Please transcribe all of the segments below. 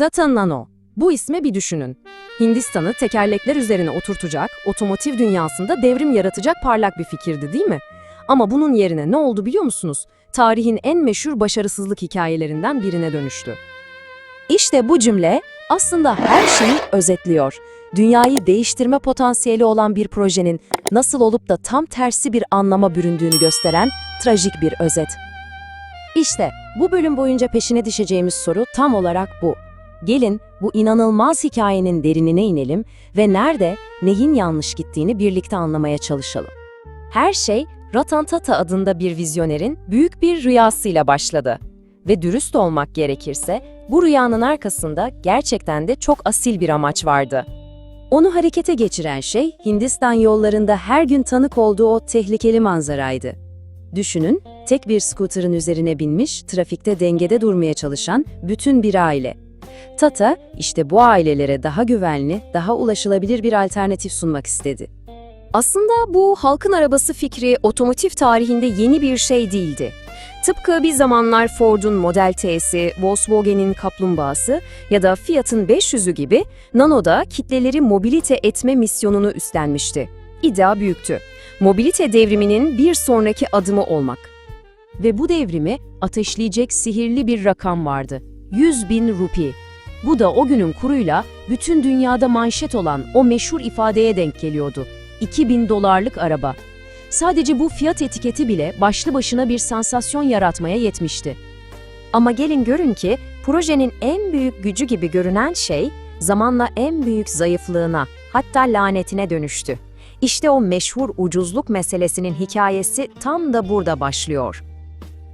Tata Nano. Bu isme bir düşünün. Hindistan'ı tekerlekler üzerine oturtacak, otomotiv dünyasında devrim yaratacak parlak bir fikirdi değil mi? Ama bunun yerine ne oldu biliyor musunuz? Tarihin en meşhur başarısızlık hikayelerinden birine dönüştü. İşte bu cümle aslında her şeyi özetliyor. Dünyayı değiştirme potansiyeli olan bir projenin nasıl olup da tam tersi bir anlama büründüğünü gösteren trajik bir özet. İşte bu bölüm boyunca peşine düşeceğimiz soru tam olarak bu. Gelin bu inanılmaz hikayenin derinine inelim ve nerede, neyin yanlış gittiğini birlikte anlamaya çalışalım. Her şey Ratan Tata adında bir vizyonerin büyük bir rüyasıyla başladı. Ve dürüst olmak gerekirse bu rüyanın arkasında gerçekten de çok asil bir amaç vardı. Onu harekete geçiren şey Hindistan yollarında her gün tanık olduğu o tehlikeli manzaraydı. Düşünün, tek bir scooter'ın üzerine binmiş, trafikte dengede durmaya çalışan bütün bir aile. Tata, işte bu ailelere daha güvenli, daha ulaşılabilir bir alternatif sunmak istedi. Aslında bu halkın arabası fikri otomotiv tarihinde yeni bir şey değildi. Tıpkı bir zamanlar Ford'un Model T'si, Volkswagen'in Kaplumbağası ya da Fiat'ın 500'ü gibi Nano da kitleleri mobilite etme misyonunu üstlenmişti. İddia büyüktü. Mobilite devriminin bir sonraki adımı olmak. Ve bu devrimi ateşleyecek sihirli bir rakam vardı. 100 bin rupi. Bu da o günün kuruyla bütün dünyada manşet olan o meşhur ifadeye denk geliyordu. 2000 dolarlık araba. Sadece bu fiyat etiketi bile başlı başına bir sansasyon yaratmaya yetmişti. Ama gelin görün ki projenin en büyük gücü gibi görünen şey zamanla en büyük zayıflığına, hatta lanetine dönüştü. İşte o meşhur ucuzluk meselesinin hikayesi tam da burada başlıyor.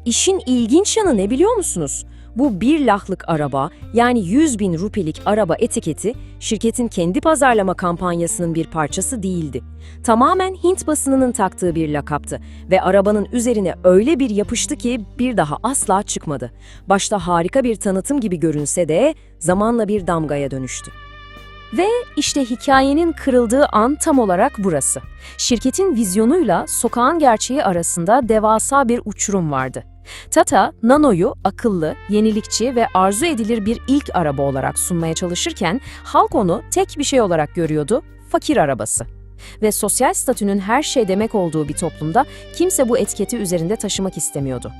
İşin ilginç yanı ne biliyor musunuz? Bu bir lahlık araba yani 100 bin rupilik araba etiketi şirketin kendi pazarlama kampanyasının bir parçası değildi. Tamamen Hint basınının taktığı bir lakaptı ve arabanın üzerine öyle bir yapıştı ki bir daha asla çıkmadı. Başta harika bir tanıtım gibi görünse de zamanla bir damgaya dönüştü. Ve işte hikayenin kırıldığı an tam olarak burası. Şirketin vizyonuyla sokağın gerçeği arasında devasa bir uçurum vardı. Tata, Nano'yu akıllı, yenilikçi ve arzu edilir bir ilk araba olarak sunmaya çalışırken halk onu tek bir şey olarak görüyordu, fakir arabası. Ve sosyal statünün her şey demek olduğu bir toplumda kimse bu etiketi üzerinde taşımak istemiyordu.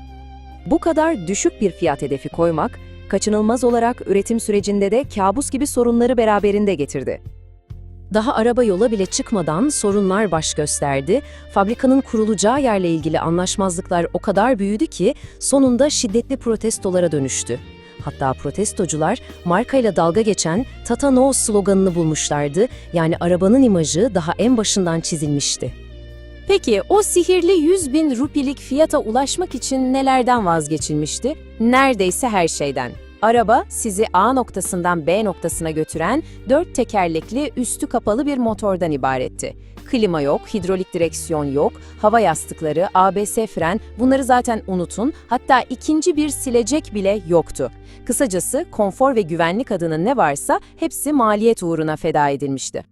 Bu kadar düşük bir fiyat hedefi koymak, kaçınılmaz olarak üretim sürecinde de kabus gibi sorunları beraberinde getirdi. Daha araba yola bile çıkmadan sorunlar baş gösterdi. Fabrikanın kurulacağı yerle ilgili anlaşmazlıklar o kadar büyüdü ki sonunda şiddetli protestolara dönüştü. Hatta protestocular markayla dalga geçen Tata No sloganını bulmuşlardı. Yani arabanın imajı daha en başından çizilmişti. Peki o sihirli 100 bin rupilik fiyata ulaşmak için nelerden vazgeçilmişti? Neredeyse her şeyden. Araba sizi A noktasından B noktasına götüren dört tekerlekli üstü kapalı bir motordan ibaretti. Klima yok, hidrolik direksiyon yok, hava yastıkları, ABS fren bunları zaten unutun. Hatta ikinci bir silecek bile yoktu. Kısacası konfor ve güvenlik adına ne varsa hepsi maliyet uğruna feda edilmişti.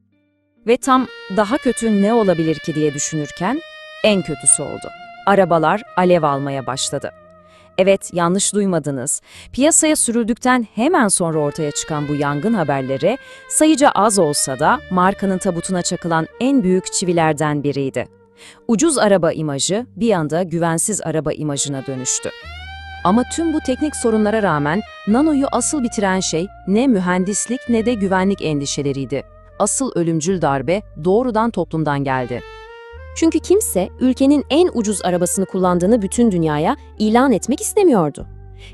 Ve tam daha kötü ne olabilir ki diye düşünürken en kötüsü oldu. Arabalar alev almaya başladı. Evet, yanlış duymadınız. Piyasaya sürüldükten hemen sonra ortaya çıkan bu yangın haberleri sayıca az olsa da markanın tabutuna çakılan en büyük çivilerden biriydi. Ucuz araba imajı bir anda güvensiz araba imajına dönüştü. Ama tüm bu teknik sorunlara rağmen Nano'yu asıl bitiren şey ne mühendislik ne de güvenlik endişeleriydi. Asıl ölümcül darbe doğrudan toplumdan geldi. Çünkü kimse ülkenin en ucuz arabasını kullandığını bütün dünyaya ilan etmek istemiyordu.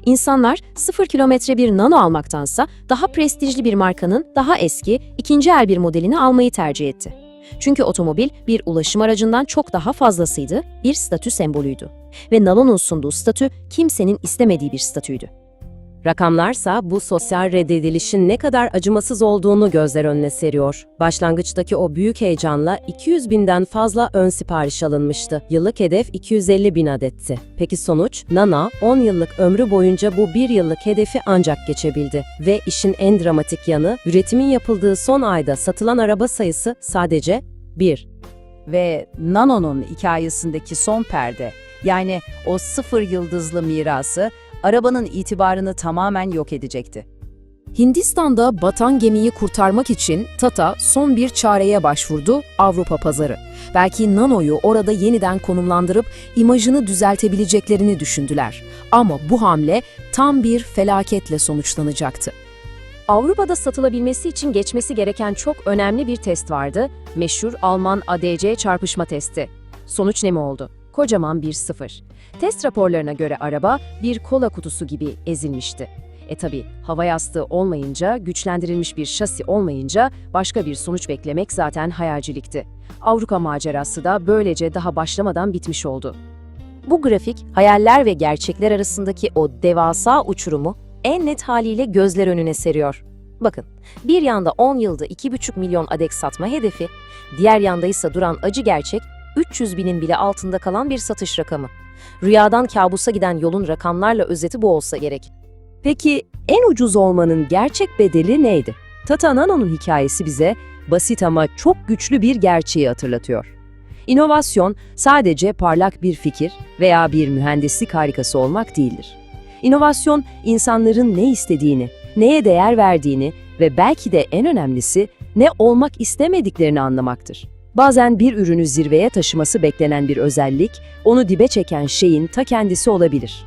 İnsanlar sıfır kilometre bir nano almaktansa daha prestijli bir markanın daha eski, ikinci el bir modelini almayı tercih etti. Çünkü otomobil bir ulaşım aracından çok daha fazlasıydı, bir statü sembolüydü. Ve Nano'nun sunduğu statü kimsenin istemediği bir statüydü. Rakamlarsa bu sosyal reddedilişin ne kadar acımasız olduğunu gözler önüne seriyor. Başlangıçtaki o büyük heyecanla 200 binden fazla ön sipariş alınmıştı. Yıllık hedef 250 bin adetti. Peki sonuç? Nana 10 yıllık ömrü boyunca bu bir yıllık hedefi ancak geçebildi. Ve işin en dramatik yanı üretimin yapıldığı son ayda satılan araba sayısı sadece 1. Ve Nano'nun hikayesindeki son perde, yani o sıfır yıldızlı mirası, arabanın itibarını tamamen yok edecekti. Hindistan'da batan gemiyi kurtarmak için Tata son bir çareye başvurdu, Avrupa pazarı. Belki Nano'yu orada yeniden konumlandırıp imajını düzeltebileceklerini düşündüler. Ama bu hamle tam bir felaketle sonuçlanacaktı. Avrupa'da satılabilmesi için geçmesi gereken çok önemli bir test vardı. Meşhur Alman ADC çarpışma testi. Sonuç ne mi oldu? Kocaman bir sıfır. Test raporlarına göre araba bir kola kutusu gibi ezilmişti. E tabi hava yastığı olmayınca, güçlendirilmiş bir şasi olmayınca başka bir sonuç beklemek zaten hayalcilikti. Avrupa macerası da böylece daha başlamadan bitmiş oldu. Bu grafik hayaller ve gerçekler arasındaki o devasa uçurumu en net haliyle gözler önüne seriyor. Bakın, bir yanda 10 yılda 2,5 milyon adet satma hedefi, diğer yanda ise duran acı gerçek 300 binin bile altında kalan bir satış rakamı. Rüyadan kabusa giden yolun rakamlarla özeti bu olsa gerek. Peki en ucuz olmanın gerçek bedeli neydi? Tata Nano'nun hikayesi bize basit ama çok güçlü bir gerçeği hatırlatıyor. İnovasyon sadece parlak bir fikir veya bir mühendislik harikası olmak değildir. İnovasyon insanların ne istediğini, neye değer verdiğini ve belki de en önemlisi ne olmak istemediklerini anlamaktır. Bazen bir ürünü zirveye taşıması beklenen bir özellik, onu dibe çeken şeyin ta kendisi olabilir.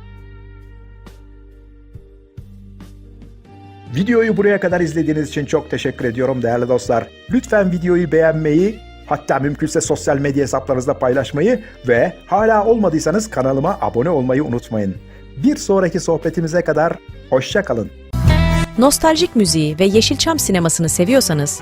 Videoyu buraya kadar izlediğiniz için çok teşekkür ediyorum değerli dostlar. Lütfen videoyu beğenmeyi, hatta mümkünse sosyal medya hesaplarınızda paylaşmayı ve hala olmadıysanız kanalıma abone olmayı unutmayın. Bir sonraki sohbetimize kadar hoşça kalın. Nostaljik müziği ve Yeşilçam sinemasını seviyorsanız,